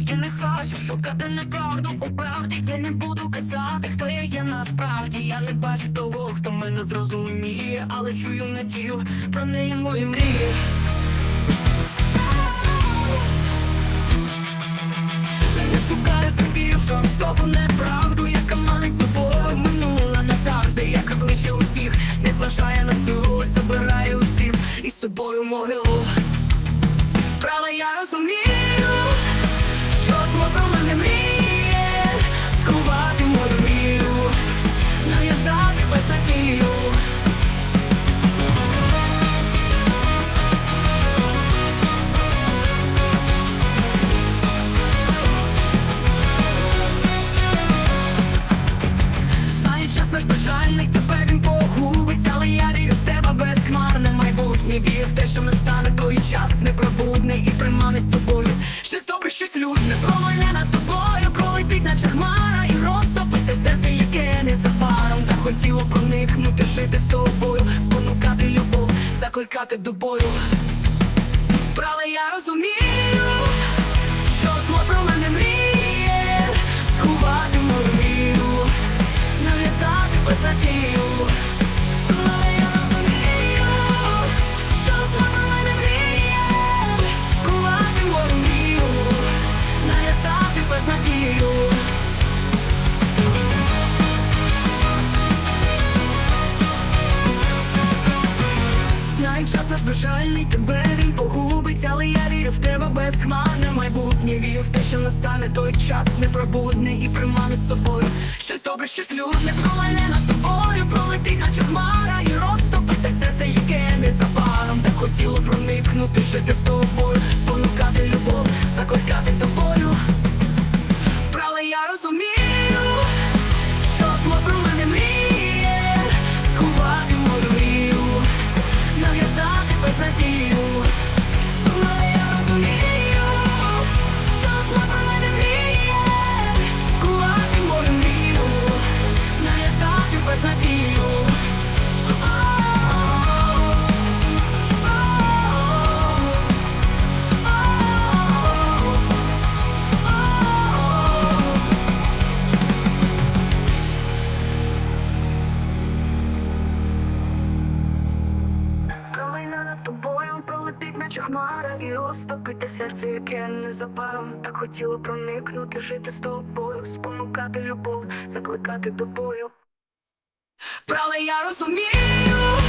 Я не хочу шукати неправду у. Я не буду казати, хто я є насправді. Я не бачу того, хто мене зрозуміє, але чую надію про неї мої мрії. Не шукаю тобі в жорстоку неправду, яка манить собою минула назавжди, як обличчя усіх, не зважає на цю, забирає усіх і з собою могилу. Правда, я розумію, він погубить, але я вірю в тебе безхмарне майбутнє. Вірю в те, що настане той час непробудний і приманить собою. Щось добре, щось людне, промайне над тобою, пролетить, наче хмара, і розтопити серце, яке незабаром та хотіло проникнути, жити з тобою, спонукати любов, закликати до бою. Правда, я розумію, час тебе він погубить, але я вірю в тебе безхмарне майбутнє. Вірю в те, що настане той час непробудний і приманить з тобою. Щось добре, щось людне, пролине над тобою, пролетить, наче хмара, і розтопити серце, яке незабаром так хотіло проникнути, жити з тобою, спонукати любов, закликати тобою. Правда, я розумію, наче хмара, і оступити серце, яке незабаром так хотіло проникнути, жити з тобою, спонукати любов, закликати до бою. Правда, я розумію,